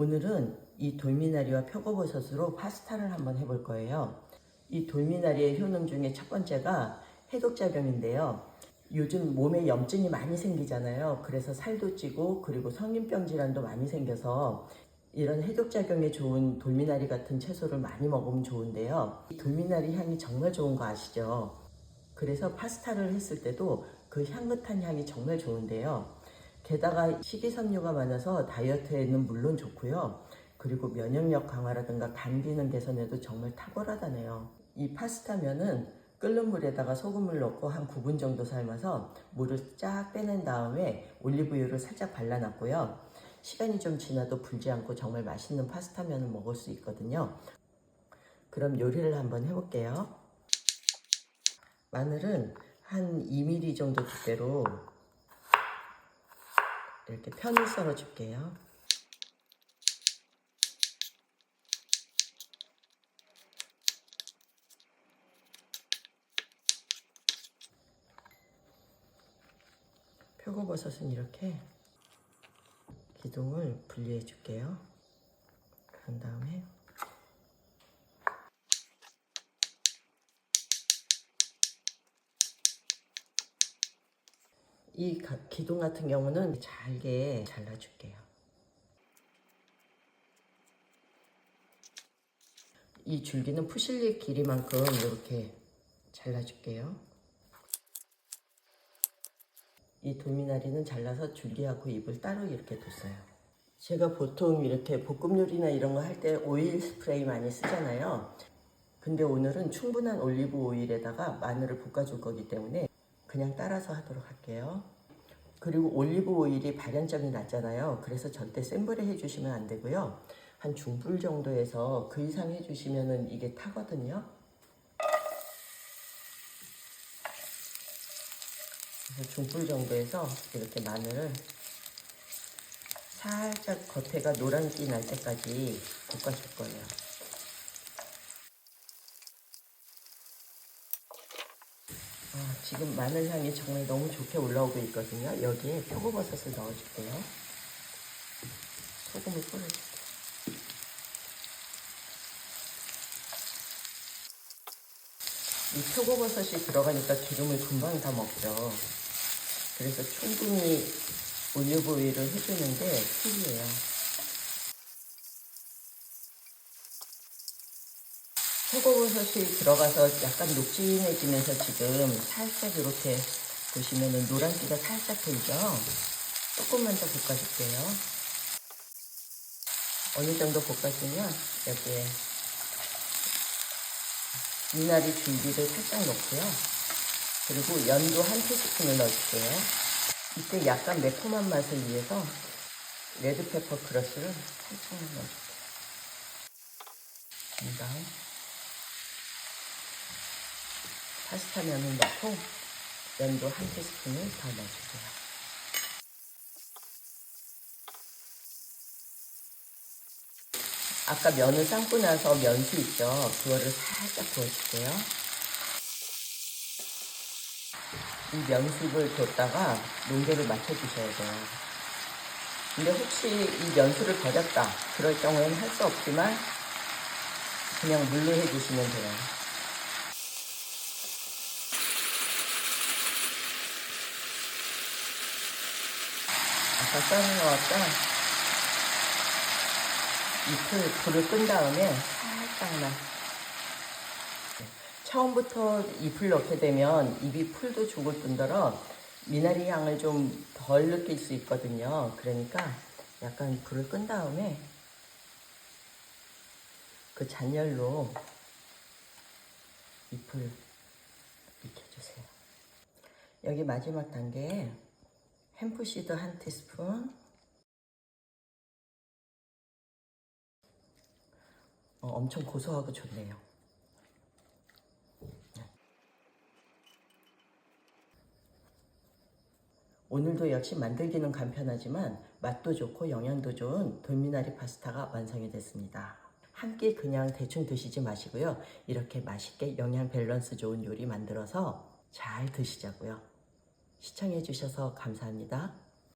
오늘은 이 돌미나리와 표고버섯으로 파스타를 한번 해볼 거예요. 이 돌미나리의 효능 중에 첫 번째가 해독작용인데요. 요즘 몸에 염증이 많이 생기잖아요. 그래서 살도 찌고 그리고 성인병 질환도 많이 생겨서 이런 해독작용에 좋은 돌미나리 같은 채소를 많이 먹으면 좋은데요. 이 돌미나리 향이 정말 좋은 거 아시죠? 그래서 파스타를 했을 때도 그 향긋한 향이 정말 좋은데요. 게다가 식이섬유가 많아서 다이어트에는 물론 좋고요. 그리고 면역력 강화라든가 간 기능 개선에도 정말 탁월하다네요. 이 파스타면은 끓는 물에다가 소금을 넣고 한 9분 정도 삶아서 물을 쫙 빼낸 다음에 올리브유를 살짝 발라놨고요. 시간이 좀 지나도 불지 않고 정말 맛있는 파스타면을 먹을 수 있거든요. 그럼 요리를 한번 해볼게요. 마늘은 한 2mm 정도 두께로 이렇게 편을 썰어 줄게요. 표고버섯은 이렇게 기둥을 분리해 줄게요. 그런 다음에 이 가- 기둥 같은 경우는 잘게 잘라줄게요. 이 줄기는 푸실리 길이만큼 이렇게 잘라줄게요. 이 도미나리는 잘라서 줄기하고 잎을 따로 이렇게 뒀어요. 제가 보통 이렇게 볶음 요리나 이런 거 할 때 오일 스프레이 많이 쓰잖아요. 근데 오늘은 충분한 올리브 오일에다가 마늘을 볶아줄 거기 때문에 그냥 따라서 하도록 할게요. 그리고 올리브 오일이 발연점이 낮잖아요. 그래서 절대 센 불에 해주시면 안 되고요. 한 중불 정도에서 그 이상 해주시면은 이게 타거든요. 그래서 중불 정도에서 이렇게 마늘을 살짝 겉에가 노란기 날 때까지 볶아줄 거예요. 지금 마늘 향이 정말 너무 좋게 올라오고 있거든요. 여기에 표고버섯을 넣어줄게요. 소금을 뿌려줄게요. 이 표고버섯이 들어가니까 기름을 금방 다 먹죠. 그래서 충분히 올리브 오일을 해주는 게 팁이에요. 표고버섯이 들어가서 약간 녹진해지면서 지금 살짝 이렇게 보시면은 노란기가 살짝 돌죠. 조금만 더 볶아줄게요. 어느 정도 볶아주면 여기에 미나리 줄기를 살짝 넣고요. 그리고 연두 한 티스푼을 넣어줄게요. 이때 약간 매콤한 맛을 위해서 레드페퍼 크러쉬를 살짝만 넣어줄게요. 그다음 파스타 면을 넣고 연두 한 티스푼을 더 넣어주세요. 아까 면을 삶고 나서 면수 있죠? 그거를 살짝 부어줄게요. 이 면수를 뒀다가 농도를 맞춰주셔야 돼요. 근데 혹시 이 면수를 버렸다. 그럴 경우에는 할 수 없지만 그냥 물로 해주시면 돼요. 아까 썰어놓았던 잎을 불을 끈 다음에 살짝만 처음부터 잎을 넣게 되면 잎이 풀도 죽을 뿐더러 미나리 향을 좀 덜 느낄 수 있거든요. 그러니까 약간 불을 끈 다음에 그 잔열로 잎을 익혀주세요. 여기 마지막 단계에 햄프시드 한 티스푼 어, 엄청 고소하고 좋네요. 네. 오늘도 역시 만들기는 간편하지만 맛도 좋고 영양도 좋은 돌미나리 파스타가 완성이 됐습니다. 한 끼 그냥 대충 드시지 마시고요. 이렇게 맛있게 영양 밸런스 좋은 요리 만들어서 잘 드시자고요. 시청해 주셔서 감사합니다.